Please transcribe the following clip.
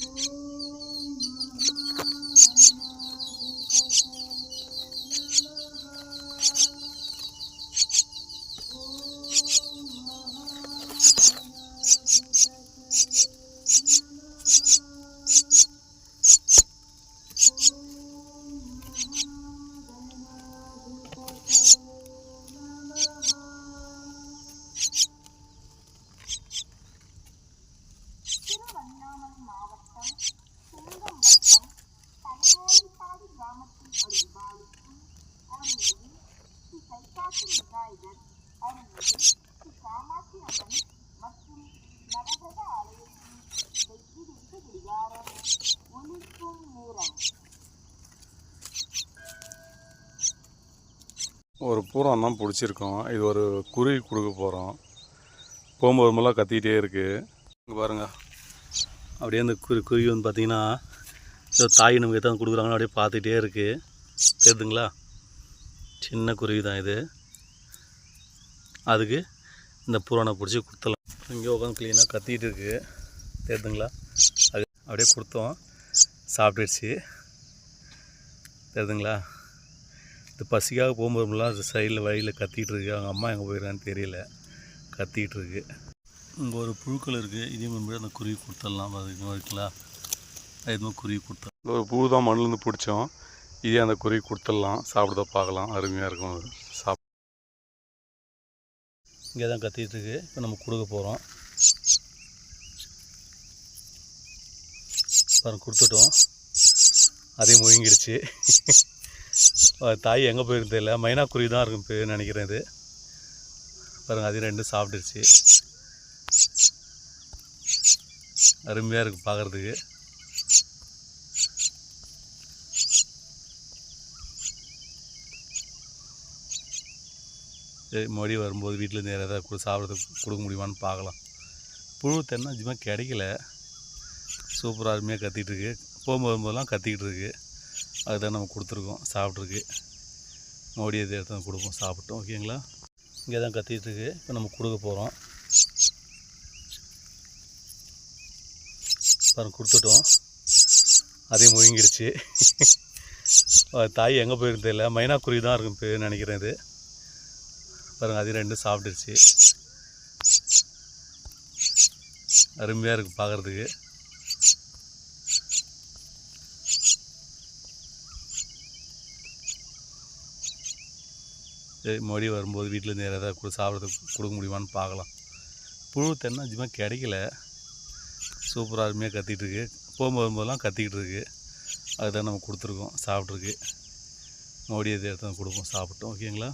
Música ஒரு பூரம் தான் பிடிச்சிருக்கோம். இது ஒரு குருவி கொடுக்க போகிறோம் போகும்போது முல்லாம் கத்திக்கிட்டே இருக்குது இங்கே பாருங்கள் அப்படியே அந்த குரு குருவி வந்து பார்த்திங்கன்னா தாய் நமக்கு எதாவது கொடுக்குறாங்கன்னு அப்படியே பார்த்துக்கிட்டே இருக்குது தெரியுதுங்களா? சின்ன குருவி தான் இது. அதுக்கு இந்த பூரானை பிடிச்சி கொடுத்தலாம் இங்கே உட்காந்து க்ளீனாக கத்திக்கிட்டு இருக்குது தெரிதுங்களா? அது அப்படியே கொடுத்தோம். சாப்பிட்டுடுச்சு. தெரியுதுங்களா இது பசிக்காக போகும்போதுலாம் அது சைடில் வழியில் கத்திக்கிட்டு இருக்கு. அவங்க அம்மா எங்கே போயிருக்கான்னு தெரியல. கத்திக்கிட்டு இருக்கு. இங்கே ஒரு புழுக்கள் இருக்குது இதே மாதிரி அந்த குருவி கொடுத்துடலாம். அதுக்கு இருக்குங்களா அது மாதிரி குருவி கொடுத்தோம் ஒரு பூ தான் மண்ணிலேருந்து பிடிச்சோம். இதே அந்த குருவி கொடுத்துடலாம். சாப்பிட பார்க்கலாம். அருமையாக இருக்கும் அது. சாப் இங்கே தான் கத்திட்டு இருக்கு. இப்போ நம்ம கொடுக்க போகிறோம் பாருங்க கொடுத்துட்டோம். அதையும் முழுங்கிடுச்சு. தாய் எங்கே போயிருக்கு தெரியல. மைனாக்குருவி தான் இருக்கும் பேர் நினைக்கிறேன் இது. பாருங்க அதையும் ரெண்டும் சாப்பிட்டுருச்சு அருமையாக இருக்குது பார்க்குறதுக்கு. சரி மறுபடி வரும்போது வீட்டிலேருந்து யாராவது கொடு சாப்பிட்றதுக்கு கொடுக்க முடியுமான்னு பார்க்கலாம். புழு தென்னை நிஜமாக கிடைக்கல. சூப்பராக அருமையாக கத்திட்டு இருக்கு. போகும்போது போதெல்லாம் கத்திக்கிட்டு இருக்கு. அதுதான் நம்ம கொடுத்துருக்கோம் சாப்பிட்ருக்கு மறுபடியும் இது எடுத்து கொடுப்போம் சாப்பிட்டோம் ஓகேங்களா இங்கே தான் கத்திட்டு இருக்கு. இப்போ நம்ம கொடுக்க போகிறோம் பாருங்க கொடுத்துட்டோம். அதே முழுங்கிடுச்சு தாய் எங்கே போயிருக்கு மைனா மைனாக்குருவி தான் இருக்கும் பேர் நினைக்கிறேன் இது. பாருங்கள் அது ரெண்டும் சாப்பிட்டுருச்சு. அருமையாக இருக்குது பார்க்குறதுக்கு சரி மறுபடியும் வரும்போது வீட்டில் வீட்டிலேருந்து ஏதாவது கூட சாப்பிட்றதுக்கு கொடுக்க முடியுமான்னு பார்க்கலாம் புழு தென்னை நிஜமாக கிடைக்கல. சூப்பராக அருமையாக கத்திட்டு இருக்கு. போகும்போது போதெல்லாம் கத்திக்கிட்டு இருக்கு. அதுதான் நம்ம கொடுத்துருக்கோம் சாப்பிட்ருக்கு மறுபடியும் எது எடுத்து கொடுப்போம் சாப்பிட்டோம். ஓகேங்களா?